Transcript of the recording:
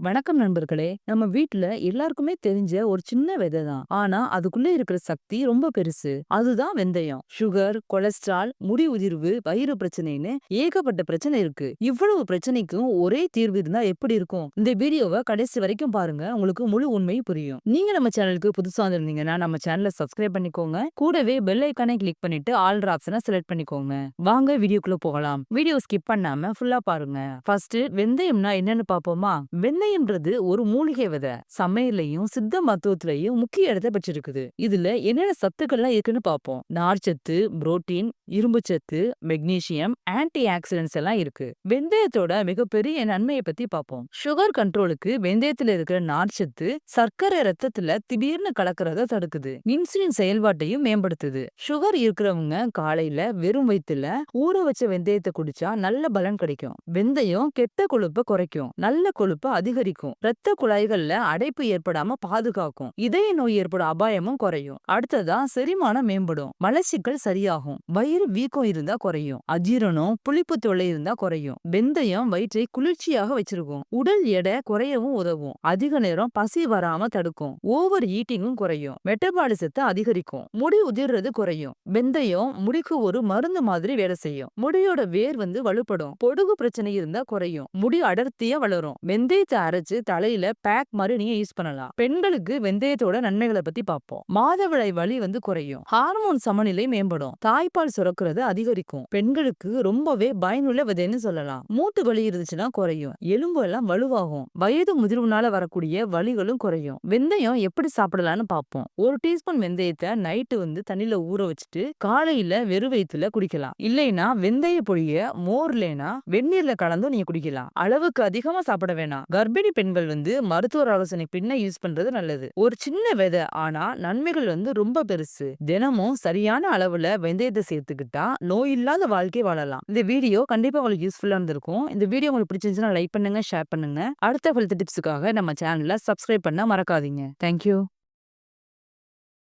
வணக்கம் நண்பர்களே நம்ம வீட்டுல எல்லாருக்குமே தெரிஞ்ச ஒரு சின்ன விதை தான். ஆனா அதுக்குள்ள இருக்கிற சக்தி ரொம்ப பெருசு. அதுதான் வெந்தயம். சுகர் கொலஸ்ட்ரால் முடி உதிர்வு வயிறு பிரச்சனைன்னு ஏகப்பட்ட பிரச்சனை இருக்கு. இவ்வளவு பிரச்சனைக்கும் ஒரே தீர்வு இருந்தா எப்படி இருக்கும்? இந்த வீடியோவை கடைசி வரைக்கும் பாருங்க. உங்களுக்கு முழு உண்மை புரியும். நீங்க நம்ம சேனலுக்கு புதுசா வந்திருந்தீங்கன்னா நம்ம சேனலை சப்ஸ்கிரைப் பண்ணிக்கோங்க. கூடவே பெல் ஐக்கானை கிளிக் பண்ணிட்டு ஆல் ஆப்ஷனை செலக்ட் பண்ணிக்கோங்க. வாங்க வீடியோக்குள்ள போகலாம். வீடியோ ஸ்கிப் பண்ணாம ஃபுல்லா பாருங்க. ஃபர்ஸ்ட் வெந்தயம்னா என்னன்னு பாப்போமா வெந்தயம் வெந்தயம்ன்றது ஒரு மூலிகை விதை. சமையலையும் சித்த மருத்துவத்திலையும் முக்கிய இடத்தை பெற்றிருக்குது. இதுல என்னென்ன சத்துக்கள்லாம் இருக்குன்னு பார்ப்போம். நார்ச்சத்து புரோட்டீன் இரும்பு சத்து மெக்னீசியம் ஆன்டி ஆக்சிடென்ட்ஸ் எல்லாம் இருக்கு. வெந்தயத்தோட மிகப்பெரிய நன்மையை பத்தி பார்ப்போம். சுகர் கண்ட்ரோலுக்கு வெந்தயத்துல இருக்கிற நார்ச்சத்து சர்க்கரை ரத்தத்துல திடீர்னு கலக்கிறத தடுக்குது. இன்சுலின் செயல்பாட்டையும் மேம்படுத்துது. சுகர் இருக்கிறவங்க காலையில வெறும் வயிற்றுல ஊற வச்ச வெந்தயத்தை குடிச்சா நல்ல பலன் கிடைக்கும். வெந்தயம் கெட்ட கொழுப்பை குறைக்கும். நல்ல கொழுப்பை அதிக அதிகரிக்கும். ரத்த குழாய்கள்ல அடைப்பு ஏற்படாம பாதுகாக்கும். இதய நோய் ஏற்படும் அபாயமும் குறையும். அடுத்ததா செரிமானம் மேம்படும். மலச்சிக்கல் சரியாகும். வயிறு வீக்கம் இருந்தா குறையும். அஜீரணம் புளிப்பு தொல்லை இருந்தா குறையும். வெந்தயம் வயிற்றை குளிர்ச்சியாக வச்சிருக்கும். உடல் எடை குறையவும் உதவும். அதிக நேரம் பசி வராம தடுக்கும். ஓவர் ஈட்டிங்கும் குறையும். மெட்டபாலிசத்தை அதிகரிக்கும். முடி உதிர்றது குறையும். வெந்தயம் முடிக்கு ஒரு மருந்து மாதிரி வேலை செய்யும். முடியோட வேர் வந்து வலுப்படும். பொடுகு பிரச்சனை இருந்தா குறையும். முடி அடர்த்தியா வளரும். வெந்தயத்தை அரைச்சு தலையில பேக் மாதிரி நீங்க யூஸ் பண்ணலாம். பெண்களுக்கு வெந்தயத்தோட நன்மைகளை பத்தி பார்ப்போம். மாதவிடாய் வலி வந்து குறையும். ஹார்மோன் சமநிலை மேம்படும். தாய்ப்பால் சுரக்கிறது அதிகரிக்கும். பெண்களுக்கு ரொம்பவே பயனுள்ள விதைன்னு சொல்லலாம். மூட்டு வலி இருந்துச்சுன்னா குறையும். எலும்பு எல்லாம் வலுவாகும். வயது முதிர்வுனால வரக்கூடிய வலிகளும் குறையும். வெந்தயம் எப்படி சாப்பிடலாம்னு பார்ப்போம். ஒரு டீஸ்பூன் வெந்தயத்தை நைட்டு வந்து தண்ணியில ஊற வச்சுட்டு காலையில வெறு வயிற்றுல குடிக்கலாம். இல்லைன்னா வெந்தய பொழிய மோர்லேனா வெந்நீர்ல கலந்தும் நீங்க குடிக்கலாம். அளவுக்கு அதிகமா சாப்பிட வேணாம். கர்ப்பிணி பெண்கள் வந்து மருத்துவர் ஆலோசனை பின்ன யூஸ் பண்றது நல்லது. ஒரு சின்ன விதை ஆனா நன்மைகள் வந்து ரொம்ப பெருசு. தினமும் சரியான அளவுல வெந்தயத்தை சேர்த்துக்கிட்டா நோய் இல்லாத வாழ்க்கை வாழலாம். இந்த வீடியோ கண்டிப்பா உங்களுக்கு யூஸ்ஃபுல்லா இருந்திருக்கும். இந்த வீடியோ உங்களுக்கு பிடிச்சிருந்துச்சுன்னா லைக் பண்ணுங்க ஷேர் பண்ணுங்க. அடுத்த ஹெல்த் டிப்ஸுக்காக நம்ம சேனல சப்ஸ்கிரைப் பண்ண மறக்காதீங்க. தேங்க்யூ.